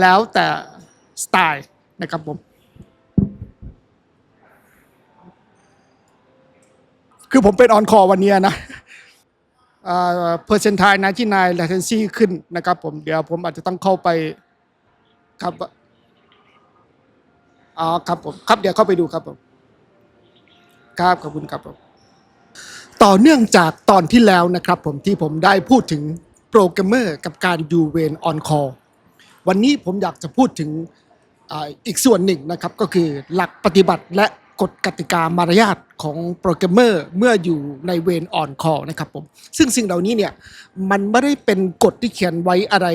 แล้วแต่สไตล์นะครับผม คือผมเป็นออนคอวันเนี้ยนะเปอร์เซนต์ไทน์นะที่นายแลเทนซี่ขึ้นนะครับผม เดี๋ยวผมอาจจะต้องเข้าไปครับอ๋อครับผม ครับเดี๋ยวเข้าไปดูครับผม ครับขอบคุณครับผม ต่อเนื่องจากตอนที่แล้วนะครับผมที่ผมได้พูดถึงโปรแกรมเมอร์กับการยูเวนออนคอ วันนี้ผมอยากจะพูดถึงอีกส่วนหนึ่งนะครับก็คือหลักปฏิบัติและกฎกติกามารยาทของโปรแกรมเมอร์เมื่ออยู่ในเวนออนคอนะครับผมซึ่งสิ่งเหล่านี้เนี่ยมันไม่ได้เป็นกฎที่เขียนไว้อะไร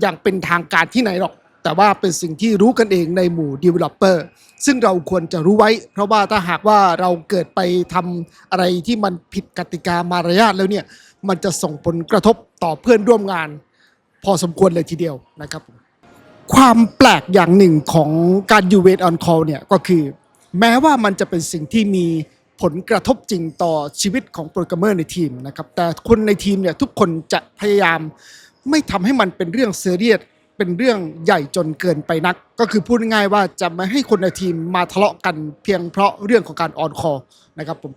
อย่างเป็นทางการที่ไหนหรอก แต่ว่าเป็นสิ่งที่รู้กันเองในหมู่ Developer ซึ่งเราควรจะรู้ไว้ เพราะว่าถ้าหากว่าเราเกิดไปทำอะไรที่มันผิดกติกามารยาทแล้วเนี่ยมันจะส่งผลกระทบต่อเพื่อนร่วมงาน พอสมควรเลยทีเดียวนะครับผม ความแปลกอย่างหนึ่งของการยูเวนออนคอลเนี่ยก็คือ แม้ว่ามันจะเป็นสิ่งที่มีผลกระทบจริงต่อชีวิตของโปรแกรมเมอร์ในทีมนะครับแต่คนในทีมเนี่ยทุกคนจะพยายามไม่ทำให้มันเป็นเรื่องเซเรียสเป็นเรื่องใหญ่จนเกินไปนัก ก็คือพูดง่ายว่าจะไม่ให้คนในทีมมาทะเลาะกันเพียงเพราะเรื่องของการออนคอนะครับผม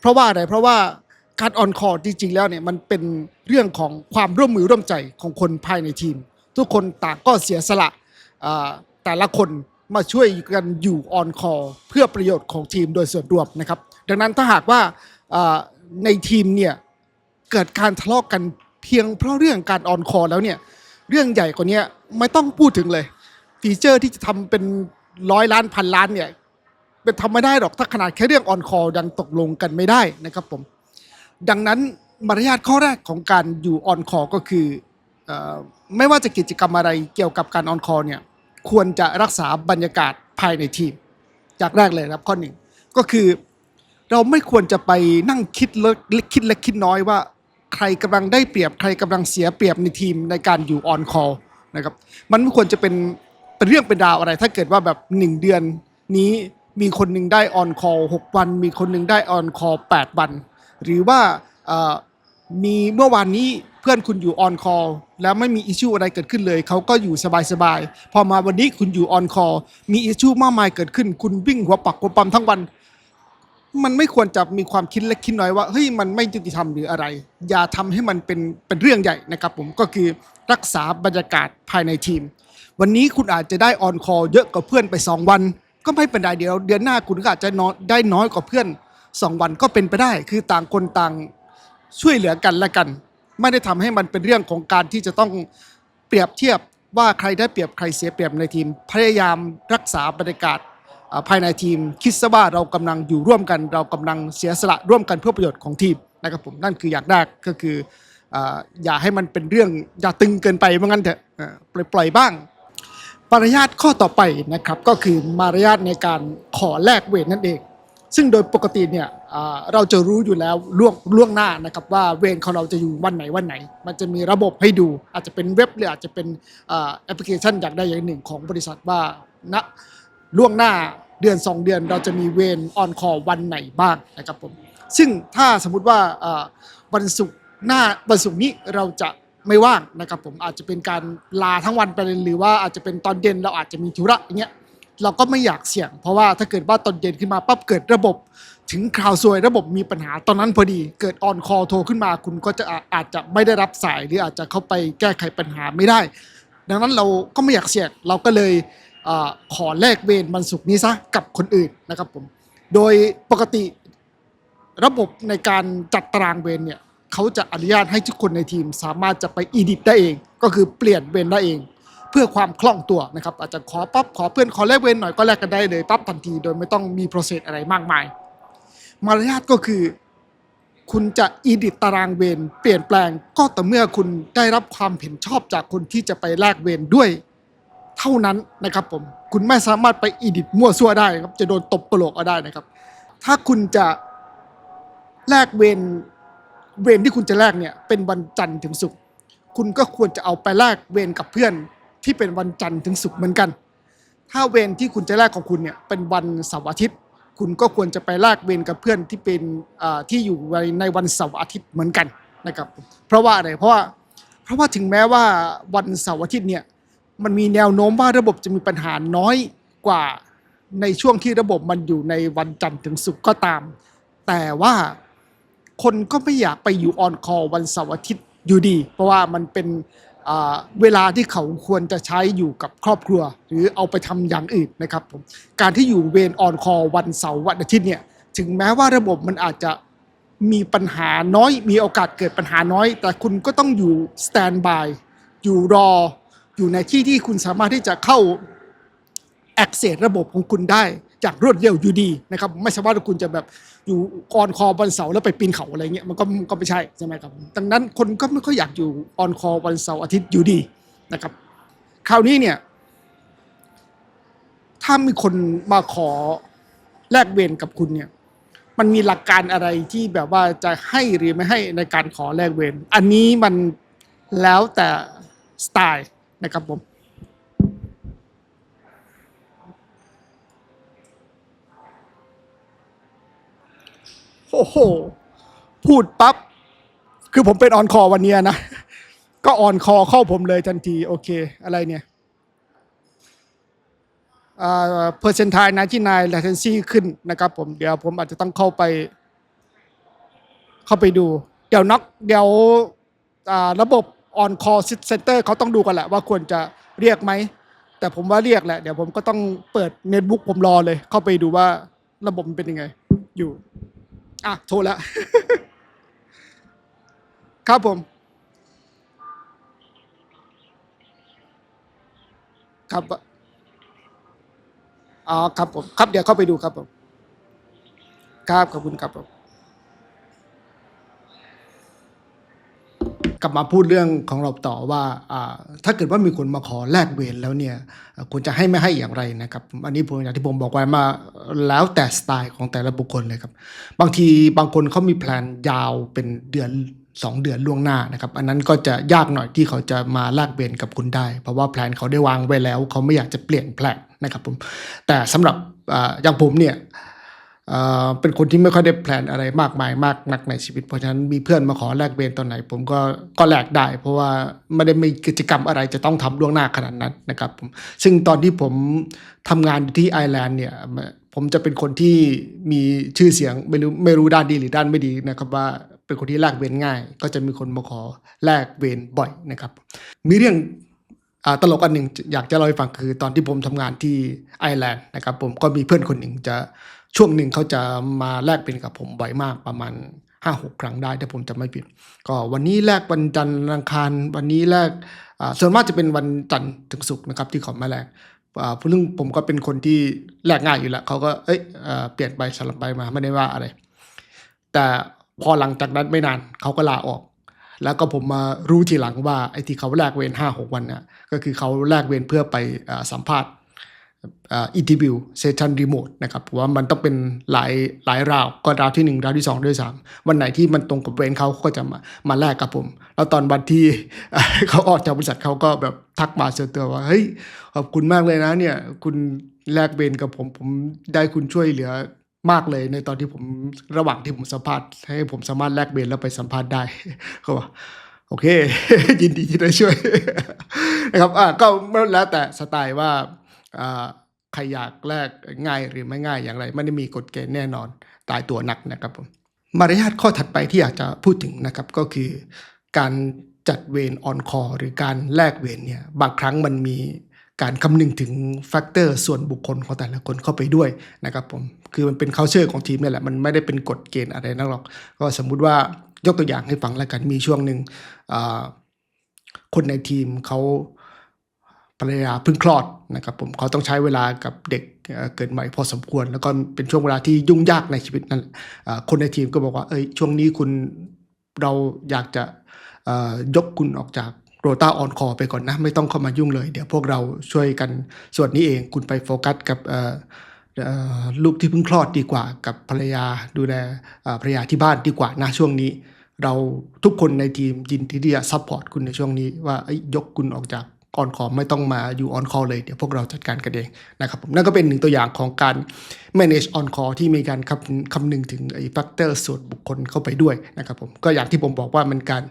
เพราะว่าอะไรเพราะว่าการออนคอร์จริงๆแล้วเนี่ยมันเป็นเรื่องของความร่วมมือร่วมใจของคนภายในทีม ทุกคนต่างก็เสียสละแต่ละคนมาช่วยกันอยู่ออนคอร์เพื่อประโยชน์ของทีมโดยส่วนรวมนะครับ ดังนั้นถ้าหากว่าในทีมเนี่ยเกิดการทะเลาะกันเพียงเพราะเรื่องการออนคอร์แล้วเนี่ยเรื่องใหญ่กว่านี้ไม่ต้องพูดถึงเลย ฟีเจอร์ที่จะทำเป็นร้อยล้านพันล้านเนี่ยเป็นทำไม่ได้หรอกถ้าขนาดแค่เรื่องออนคอลยังตกลงกันไม่ได้นะครับผมดังนั้นมารยาทข้อแรกของการอยู่ออนคอก็คือ ไม่ว่าจะกิจกรรมอะไรเกี่ยวกับการออนคอร์เนี่ยควรจะรักษาบรรยากาศภายในทีมจากแรกเลยครับข้อหนึ่งก็คือเราไม่ควรจะไปนั่งคิดเล็กคิดเล็กคิดน้อยว่า ใครกำลังได้เปรียบใครกำลังเสียเปรียบในทีมในการอยู่ออนคอร์นะครับมันไม่ควรจะเป็นเป็นเรื่องเป็นราวอะไร ถ้าเกิดว่าแบบหนึ่งเดือนนี้มีคนหนึ่งได้ออนคอร์หกวัน มีคนหนึ่งได้ออนคอแปดวัน หรือว่ามีเมื่อวานนี้ เพื่อนคุณอยู่ออนคอแล้วไม่มีอิชชูอะไรเกิดขึ้นเลย เขาก็อยู่สบายๆ พอมาวันนี้คุณอยู่ออนคอมีอิชชูมากมายเกิดขึ้น คุณวิ่งหัวปักหัวปั๊มทั้งวัน มันไม่ควรจะมีความคิดเล็กคิดน้อยว่าเฮ้ยมันไม่ยุติธรรมหรืออะไร อย่าทำให้มันเป็นเป็นเรื่องใหญ่นะครับผมก็คือรักษาบรรยากาศภายในทีม วันนี้คุณอาจจะได้ออนคอเยอะกว่าเพื่อนไป 2 วัน ก็ไม่เป็นไรเดี๋ยวเดือนหน้าคุณก็อาจจะน้อยได้น้อยกว่าเพื่อน 2 วันก็เป็นไปได้ คือต่างคนต่างช่วยเหลือกันและกัน ไม่ได้ทำให้มันเป็นเรื่องของการที่จะต้องเปรียบเทียบว่าใครได้เปรียบใครเสียเปรียบในทีม พยายามรักษาบรรยากาศภายในทีม คิดซะว่าเรากำลังอยู่ร่วมกัน เรากำลังเสียสละร่วมกันเพื่อประโยชน์ของทีมนะครับผมนั่นคืออย่างแรกก็คืออย่าให้มันเป็นเรื่องอย่าตึงเกินไปว่างั้นเถอะปล่อยบ้างมารยาทข้อต่อไปนะครับก็คือมารยาทในการขอแลกเวรนั่นเอง ซึ่งโดยปกติเนี่ยเราจะรู้อยู่แล้วล่วงล่วงหน้านะครับว่าเวรของเราจะอยู่วันไหนวันไหน มันจะมีระบบให้ดู อาจจะเป็นเว็บหรืออาจจะเป็นแอปพลิเคชันอย่างใดอย่างหนึ่งของบริษัทว่าณล่วงหน้าเดือน 2 เดือนเราจะมีเวรออนคอวันไหนบ้างนะครับผมซึ่งถ้าสมมุติว่าวันศุกร์หน้าวันศุกร์นี้เราจะไม่ว่างนะครับผมอาจจะเป็นการลาทั้งวันไปเลยหรือว่าอาจจะเป็นตอนเย็นเราอาจจะมีธุระอย่างเงี้ย เราก็ไม่อยากเสี่ยง เพราะว่าถ้าเกิดว่าตอนเย็นขึ้นมาปั๊บเกิดระบบถึงคราวซวยระบบมีปัญหาตอนนั้นพอดี เกิดออนคอโทรขึ้นมาคุณก็จะอาจจะไม่ได้รับสายหรืออาจจะเข้าไปแก้ไขปัญหาไม่ได้ ดังนั้นเราก็ไม่อยากเสี่ยงเราก็เลยอขอแลกเวรวันศุกร์นี้ซะกับคนอื่นนะครับผมโดยปกติระบบในการจัดตารางเวรเนี่ยเขาจะอนุญาตให้ทุกคนในทีมสามารถจะไปอีดิตได้เอง ก็คือเปลี่ยนเวรได้เอง เพื่อความคล่องตัวนะครับอาจจะขอปั๊บขอเพื่อนขอแลกเวรหน่อยก็แลกกันได้เลยปั๊บทันทีโดยไม่ต้องมีโปรเซสอะไรมากมาย มารยาทก็คือ คุณจะอีดิตตารางเวรเปลี่ยนแปลงก็แต่เมื่อคุณได้รับความเห็นชอบจากคนที่จะไปแลกเวรด้วยเท่านั้นนะครับผมคุณไม่สามารถไปอีดิตมั่วซั่วได้ครับจะโดนตบกระโหลกเอาได้นะครับ ถ้าคุณจะแลกเวรเวรที่คุณจะแลกเนี่ยเป็นวันจันทร์ถึงศุกร์คุณก็ควรจะเอาไปแลกเวรกับเพื่อน ที่เป็นวันจันทร์ถึงศุกร์เหมือนกัน ถ้าเวรที่คุณจะแลกของคุณเนี่ยเป็นวันเสาร์อาทิตย์ คุณก็ควรจะไปแลกเวรกับเพื่อนที่เป็นที่อยู่ในวันเสาร์อาทิตย์เหมือนกันนะครับ เพราะว่าอะไรเพราะว่าเพราะว่าถึงแม้ว่าวันเสาร์อาทิตย์เนี่ยมันมีแนวโน้มว่าระบบจะมีปัญหาน้อยกว่าในช่วงที่ระบบมันอยู่ในวันจันทร์ถึงศุกร์ก็ตาม แต่ว่าคนก็ไม่อยากไปอยู่ออนคอวันเสาร์อาทิตย์อยู่ดี เพราะว่ามันเป็น เวลาที่เขาควรจะใช้อยู่กับครอบครัว หรือเอาไปทำอย่างอื่นนะครับผมการที่อยู่เวรออนคอวันเสาร์วันอาทิตย์เนี่ยถึงแม้ว่าระบบมันอาจจะมีปัญหาน้อย มีโอกาสเกิดปัญหาน้อย แต่คุณก็ต้องอยู่สแตนบายอยู่รอ อยู่ในที่ที่คุณสามารถที่จะเข้า access ระบบของคุณได้ จากรวดเร็วอยู่ดีนะครับไม่ใช่ว่าคุณจะแบบอยู่ออนคอวันเสาร์แล้วไปปีนเขาอะไรเงี้ยมันก็ก็ไม่ใช่ใช่ไหมครับดังนั้นคนก็ไม่ค่อยอยากอยู่ออนคอวันเสาร์อาทิตย์อยู่ดีนะครับคราวนี้เนี่ยถ้ามีคนมาขอแลกเวรกับคุณเนี่ยมันมีหลักการอะไรที่แบบว่าจะให้หรือไม่ให้ในการขอแลกเวรอันนี้มันแล้วแต่สไตล์นะครับผม โอ้โห พูดปั๊บ คือผมเป็นออนคอวันเนี้ยนะ ก็ออนคอเข้าผมเลยทันที โอเค อะไรเนี่ยอ่าเปอร์เซนต์ไทน์99 latency ขึ้นนะครับผม เดี๋ยวผมอาจจะต้องเข้าไป เข้าไปดู เดี๋ยวน็อกเดี๋ยวระบบออนคอซิสเซนเตอร์เขาต้องดูกันแหละว่าควรจะเรียกไหม แต่ผมว่าเรียกแหละ เดี๋ยวผมก็ต้องเปิดเน็ตบุ๊กผมรอเลย เข้าไปดูว่าระบบมันเป็นยังไงอยู่ อะ โทรแล้ว ครับผม ครับอ๋อครับผม ครับเดี๋ยวเข้าไปดูครับผม ครับ ขอบคุณครับผม กลับมาพูดเรื่องของเราต่อว่าถ้าเกิดว่ามีคนมาขอแลกเวรแล้วเนี่ยควรจะให้ไม่ให้อย่างไรนะครับอันนี้ผมอย่างที่ผมบอกไว้มาแล้วแต่สไตล์ของแต่ละบุคคลเลยครับบางทีบางคนเขามีแพลนยาวเป็นเดือน2เดือนล่วงหน้านะครับ อันนั้นก็จะยากหน่อยที่เขาจะมาแลกเวรกับคุณได้ เพราะว่าแพลนเขาได้วางไว้แล้ว เขาไม่อยากจะเปลี่ยนแพลนนะครับผมแต่สำหรับอย่างผมเนี่ย เป็นคนที่ไม่ค่อยได้แพลนอะไรมากมายมากนักในชีวิต เพราะฉะนั้นมีเพื่อนมาขอแลกเวรตอนไหน ผมก็ก็แลกได้ เพราะว่าไม่ได้มีกิจกรรมอะไรจะต้องทำล่วงหน้าขนาดนั้นนะครับผมซึ่งตอนที่ผมทำงานอยู่ที่ไอร์แลนด์เนี่ยผมจะเป็นคนที่มีชื่อเสียงไม่รู้ไม่รู้ด้านดีหรือด้านไม่ดีนะครับว่าเป็นคนที่แลกเวรง่าย ก็จะมีคนมาขอแลกเวรบ่อยนะครับ มีเรื่องอตลกอันหนึ่งอยากจะเล่าให้ฟังคือ ตอนที่ผมทำงานที่ไอร์แลนด์นะครับผมก็มีเพื่อนคนหนึ่งจะ ช่วงหนึ่งเขาจะมาแลกเป็นกับผมบ่อยมากประมาณห้าหกครั้งได้ถ้าผมจำไม่ผิด ก็วันนี้แลกวันจันทร์อังคารวันนี้แลกอ่าส่วนมากจะเป็นวันจันทร์ถึงศุกร์นะครับที่เขามาแลกอ่าซึ่งผมก็เป็นคนที่แลกง่ายอยู่แล้วเขาก็เอ้ยเอ่อเปลี่ยนไปสลับไปมาไม่ได้ว่าอะไร แต่พอหลังจากนั้นไม่นานเขาก็ลาออก แล้วก็ผมมารู้ทีหลังว่าไอ้ที่เขาแลกเวรห้าหกวันเนี่ยก็คือเขาแลกเวรเพื่อไปอ่อสัมภาษณ์ อินทิวิวเซสชันรีโมทนะครับว่ามันต้องเป็นหลายหลายราวก็ราวที่หนึ่งราวที่สองด้วยสามวันไหนที่มันตรงกับเวรเขาก็จะมามาแลกกับผม แล้วตอนวันที่เขาออกจากบริษัทเขาก็แบบทักมาเสือตัวว่า เฮ้ย ขอบคุณมากเลยนะเนี่ย คุณแลกเวรกับผมผมได้คุณช่วยเหลือมากเลยในตอนที่ผมระหว่างที่ผมสัมภาษณ์ให้ผมสามารถแลกเวรแล้วไปสัมภาษณ์ได้เขาบอกโอเค ยินดีที่ได้ช่วยนะครับอ่าก็แล้วแต่สไตล์ว่า ใครอยากแลกง่ายหรือไม่ง่ายอย่างไร ไม่ได้มีกฎเกณฑ์แน่นอนตายตัวหนักนะครับผมมารยาทข้อถัดไปที่อยากจะพูดถึงนะครับก็คือ การจัดเวรออนคอหรือการแลกเวรเนี่ยบางครั้งมันมีการคำนึงถึงแฟกเตอร์ส่วนบุคคลของแต่ละคนเข้าไปด้วยนะครับผมคือมันเป็น culture ของทีมนี่แหละ มันไม่ได้เป็นกฎเกณฑ์อะไรนักหรอก ก็สมมุติว่ายกตัวอย่างให้ฟังแล้วกันมีช่วงหนึ่งคนในทีมเขา ภรรยาเพิ่งคลอดนะครับผมเขาต้องใช้เวลากับเด็กเกิดใหม่พอสมควร แล้วก็เป็นช่วงเวลาที่ยุ่งยากในชีวิตนั่นคนในทีมก็บอกว่าเอ้ยช่วงนี้คุณเราอยากจะยกคุณออกจากโรตาออนคอไปก่อนนะ ไม่ต้องเข้ามายุ่งเลย เดี๋ยวพวกเราช่วยกันส่วนนี้เองคุณไปโฟกัสกับลูกที่เพิ่งคลอดดีกว่ากับภรรยาดูแลภรรยาที่บ้านดีกว่านะช่วงนี้ เราทุกคนในทีมยินดีที่จะซัพพอร์ตคุณในช่วงนี้ว่าเอ้ยยกคุณออกจาก ออนคอไม่ต้องมาอยู่ออนคอเลยเดี๋ยวพวกเราจัดการกันเองนะครับผมนั่นก็เป็นหนึ่งตัวอย่างของการ manage on call ที่มีการคำคำนึงถึงไอ้ factor ส่วนบุคคลเข้าไปด้วยนะครับผมก็อย่างที่ผมบอกว่ามันการ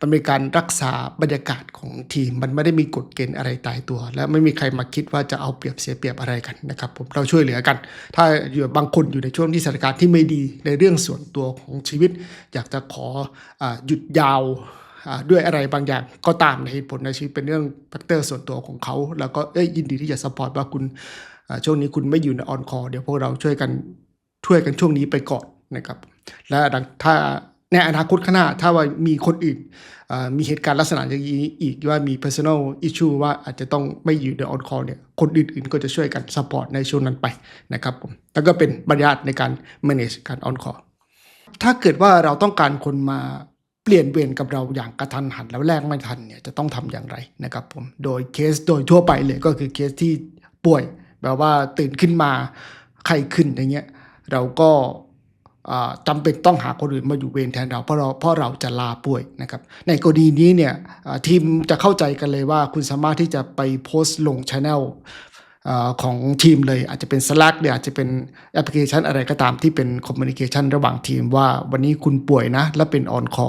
มันเป็นการรักษาบรรยากาศของทีม มันไม่ได้มีกฎเกณฑ์อะไรตายตัว และไม่มีใครมาคิดว่าจะเอาเปรียบเสียเปรียบอะไรกันนะครับผมเราช่วยเหลือกัน ถ้าอยู่บางคนอยู่ในช่วงที่สถานการณ์ที่ไม่ดีในเรื่องส่วนตัวของชีวิต อยากจะขออหยุดยาว ด้วยอะไรบางอย่างก็ตามในเหตุผลในชีวิตเป็นเรื่องแฟกเตอร์ส่วนตัวของเขา แล้วก็เอ้ยยินดีที่จะสปอร์ตว่าคุณช่วงนี้คุณไม่อยู่ในออนคอร์เดี๋ยวพวกเราช่วยกันช่วยกันช่วงนี้ไปก่อนนะครับ และถ้าในอนาคตข้างหน้าถ้าว่ามีคนอื่นมีเหตุการณ์ลักษณะอย่างนี้อีกว่ามี personal issue ว่าอาจจะต้องไม่อยู่ในออนคอร์เนี่ยคนอื่นๆ ก็จะช่วยกันสปอร์ตในช่วงนั้นไปนะครับผมแล้วก็เป็นบรรยากาศในการ manage การออนคอร์ถ้าเกิดว่าเราต้องการคนมา เปลี่ยนเวรกับเราอย่างกระทันหันแล้วแลกไม่ทันเนี่ยจะต้องทำอย่างไรนะครับผมโดยเคสโดยทั่วไปเลยก็คือเคสที่ป่วยแบบว่าตื่นขึ้นมาไข้ขึ้นอย่างเงี้ยเราก็อ่าจำเป็นต้องหาคนอื่นมาอยู่เวรแทนเราเพราะเราเพราะเราจะลาป่วยนะครับ ในกรณีนี้เนี่ยทีมจะเข้าใจกันเลยว่าคุณสามารถที่จะไปโพสต์ลงช anel เอ่อ ของทีมเลยอาจจะเป็น Slack หรืออาจจะเป็นแอปพลิเคชันอะไรก็ตามที่เป็นคอมมูนิเคชันระหว่างทีมว่าวันนี้คุณป่วยนะ และเป็นออนคอ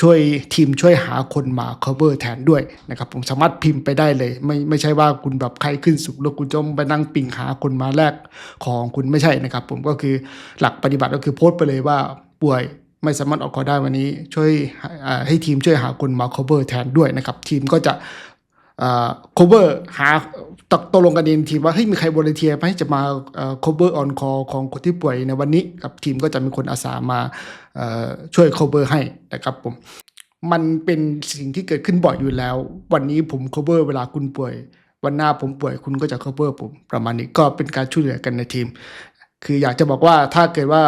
ช่วยทีมช่วยหาคนมา cover แทนด้วยนะครับผมสามารถพิมพ์ไปได้เลย ไม่ไม่ใช่ว่าคุณแบบใครขึ้นสุขแล้วคุณจะไปนั่งปิงหาคนมาแลกของคุณไม่ใช่นะครับ ผมก็คือหลักปฏิบัติก็คือโพสต์ไปเลยว่าป่วยไม่สามารถออกคอได้วันนี้ช่วยให้ทีมช่วยหาคนมา cover แทนด้วยนะครับ ทีมก็จะ cover หาตกตกลงกันเองทีมว่าเฮ้ยมีใครบริเทียไหมจะมาเอ่อ cover on call ของคนที่ป่วยในวันนี้กับทีมก็จะมีคนอาสามาช่วย cover ให้นะครับผมมันเป็นสิ่งที่เกิดขึ้นบ่อยอยู่แล้ว วันนี้ผม cover เวลาคุณป่วย วันหน้าผมป่วยคุณก็จะ cover ผมประมาณนี้ก็เป็นการช่วยเหลือกันในทีม คืออยากจะบอกว่าถ้าเกิดว่า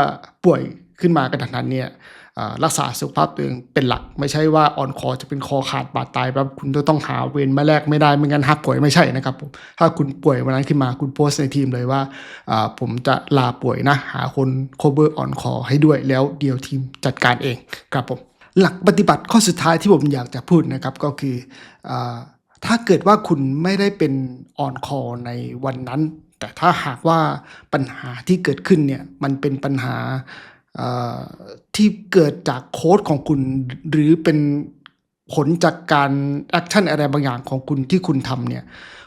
ป่วยขึ้นมากระทันหันเนี่ย รักษาสุขภาพตัวเองเป็นหลัก ไม่ใช่ว่าออนคอจะเป็นคอขาดบาดตายแบบคุณจะต้องหาเวรมาแลกไม่ได้ไม่งั้นหักป่วยไม่ใช่นะครับผมถ้าคุณป่วยวันนั้นขึ้นมาคุณโพสในทีมเลยว่าผมจะลาป่วยนะ หาคน cover on call ให้ด้วยแล้วเดียวทีมจัดการเองครับผมหลักปฏิบัติข้อสุดท้ายที่ผมอยากจะพูดนะครับก็คืออถ้าเกิดว่าคุณไม่ได้เป็นออนคอในวันนั้น แต่ถ้าหากว่าปัญหาที่เกิดขึ้นเนี่ยมันเป็นปัญหา ที่เกิดจากโค้ดของคุณ หรือเป็นผลจากการแอคชั่นอะไรบางอย่างของคุณที่คุณทำเนี่ย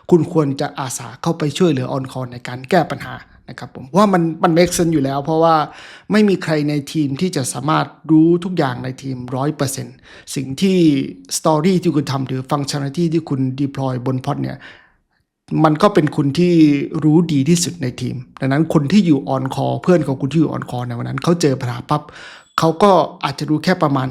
คุณควรจะอาสาเข้าไปช่วยเหลือออนคอในการแก้ปัญหานะครับผมว่ามันมันเมคเซนอยู่แล้ว เพราะว่าไม่มีใครในทีมที่จะสามารถรู้ทุกอย่างในทีมร้อยเปอร์เซ็นสิ่งที่สตอรี่ที่คุณทำหรือฟังก์ชันที่ที่คุณ deploy บนพอดเนี่ย มันก็เป็นคุณที่รู้ดีที่สุดในทีม ดังนั้นคนที่อยู่ออนคอเพื่อนของคุณที่อยู่ออนคอในวันนั้นเขาเจอปัญหาปั๊บเขาก็อาจจะรู้แค่ประมาณ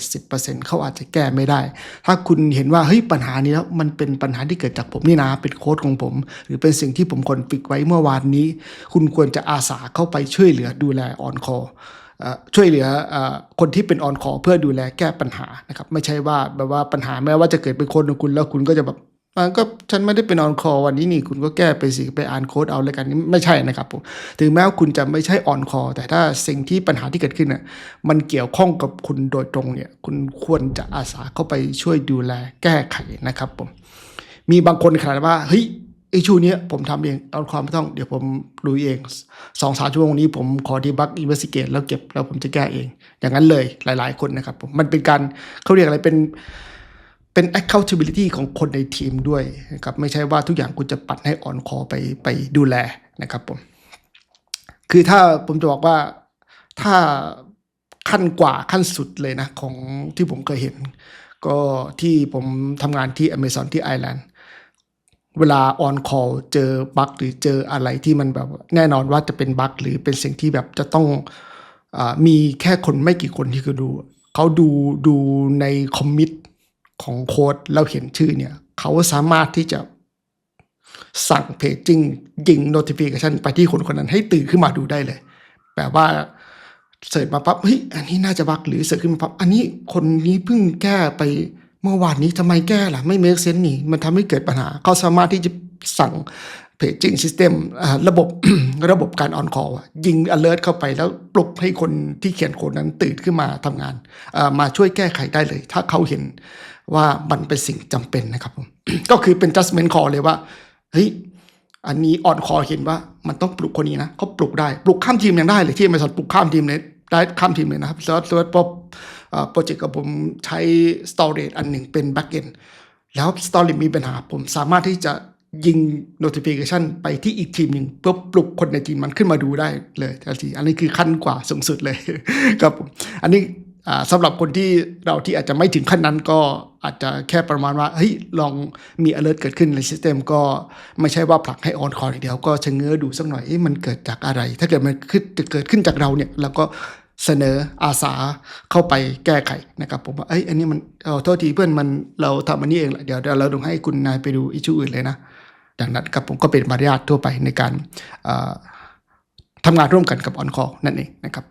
60-70%เขาอาจจะแก้ไม่ได้ ถ้าคุณเห็นว่าเฮ้ยปัญหานี้แล้วมันเป็นปัญหาที่เกิดจากผมนี่นะเป็นโค้ดของผม หรือเป็นสิ่งที่ผมคนฟิกไว้เมื่อวานนี้ คุณควรจะอาสาเข้าไปช่วยเหลือดูแลออนคอช่วยเหลืออคนที่เป็นออนคอเพื่อดูแลแก้ปัญหานะครับไม่ใช่ว่าแบบว่าปัญหาแม้ว่าจะเกิดเป็นคนของคุณแล้วคุณก็จะแบบ อ่าก็ฉันไม่ได้เป็นออนคอวันนี้นี่คุณก็แก้ไปสิไปอ่านโค้ดเอาแล้วกันนี่ไม่ใช่นะครับผมถึงแม้ว่าคุณจะไม่ใช่อ่อนคอ แต่ถ้าสิ่งที่ปัญหาที่เกิดขึ้นน่ะมันเกี่ยวข้องกับคุณโดยตรงเนี่ย คุณควรจะอาสาเข้าไปช่วยดูแลแก้ไขนะครับผมมีบางคนขนาดว่าเฮ้ยไอชูเนี้ยผมทำเองเอาความไม่ต้องเดี๋ยวผมลุยเองสองสามชั่วโมงนี้ผมขอดีบักอินเวส i ิเกตแล้วเก็บแล้วผมจะแก้เอง อย่างนั้นเลยหลาย ๆ คนนะครับผมมันเป็นการเขาเรียกอะไรเป็น เป็น accountability ของคนในทีมด้วยนะครับไม่ใช่ว่าทุกอย่างคุณจะปัดให้ออนคอไปไปดูแลนะครับผมคือถ้าผมจะบอกว่าถ้าขั้นกว่าขั้นสุดเลยนะ ของที่ผมเคยเห็น ก็ที่ผมทำงานที่ Amazon ที่ไอร์แลนด์เวลาออนคอลเจอบั๊กหรือเจออะไรที่มันแบบแน่นอนว่าจะเป็นบั๊กหรือเป็นสิ่งที่แบบจะต้องอมีแค่คนไม่กี่คนที่คือดู เขาดูดูในคอมมิต ของโค้ดแล้วเห็นชื่อเนี่ยเขาสามารถที่จะสั่งเพจจิ้งยิง notification ไปที่คนคนนั้นให้ตื่นขึ้นมาดูได้เลย แปลว่าเสิร์ชมาปั๊บเฮ้ยอันนี้น่าจะบักหรือเสิร์ชขึ้นมาปั๊บอันนี้คนนี้เพิ่งแก้ไปเมื่อวานนี้ทำไมแก้ล่ะ ไม่เมคเซนนี่ มันทำให้เกิดปัญหา เขาสามารถที่จะสั่ง paging system อ่าระบบระบบการ on call อะยิง alert เข้าไปแล้วปลุกให้คนที่เขียนโค้ดนั้นตื่นขึ้นมาทำงาน มาช่วยแก้ไขได้เลย ถ้าเขาเห็น ว่ามันเป็นสิ่งจำเป็นนะครับผมก็คือเป็น judgment call เลยว่าเฮ้ยอันนี้อ่อนคอเห็นว่ามันต้องปลุกคนนี้นะเขาปลุกได้ปลุกข้ามทีมยังได้เลยที่มาสอนปลุกข้ามทีมเลยได้ข้ามทีมเลยนะครับแล้วแล้วพอโปรเจกต์กับผมใช้ storage อันหนึ่งเป็น backend แล้ว storage มีปัญหาผมสามารถที่จะยิง notification ไปที่อีกทีมหนึ่งเพื่อปลุกคนในทีมมันขึ้นมาดูได้เลยทันที อันนี้คือขั้นกว่าสูงสุดเลยครับผมอันนี้ สำหรับคนที่เราที่อาจจะไม่ถึงขั้นนั้นก็อาจจะแค่ประมาณว่าเฮ้ยลองมี alert เกิดขึ้นใน system ก็ไม่ใช่ว่าผลักให้ on call อย่างเดียวก็ชะเง้อดูสักหน่อยเอ๊ะมันเกิดจากอะไร ถ้าเกิดมันขึ้นจะเกิดขึ้นจากเราเนี่ยเราก็เสนออาสาเข้าไปแก้ไขนะครับผมว่าเอ้ยอันนี้มันเอาโทษทีเพื่อนมันเราทำอันนี้เองแหละเดี๋ยวเราต้องให้คุณนายไปดูอิชูอื่นเลยนะดังนั้นครับผมก็เป็นมารยาททั่วไปในการอ ทำงานร่วมกันกับออนคอนั่นเองนะครับ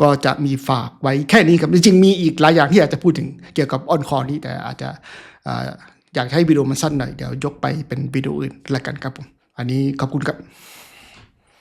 ก็จะมีฝากไว้แค่นี้ครับ จริงๆ มีอีกหลายอย่างที่อยากจะพูดถึงเกี่ยวกับออนคอนี้แต่อาจจะเอ่ออยากให้วิดีโอมันสั้นหน่อย เดี๋ยวยกไปเป็นวิดีโออื่นละกันครับผม อันนี้ขอบคุณครับ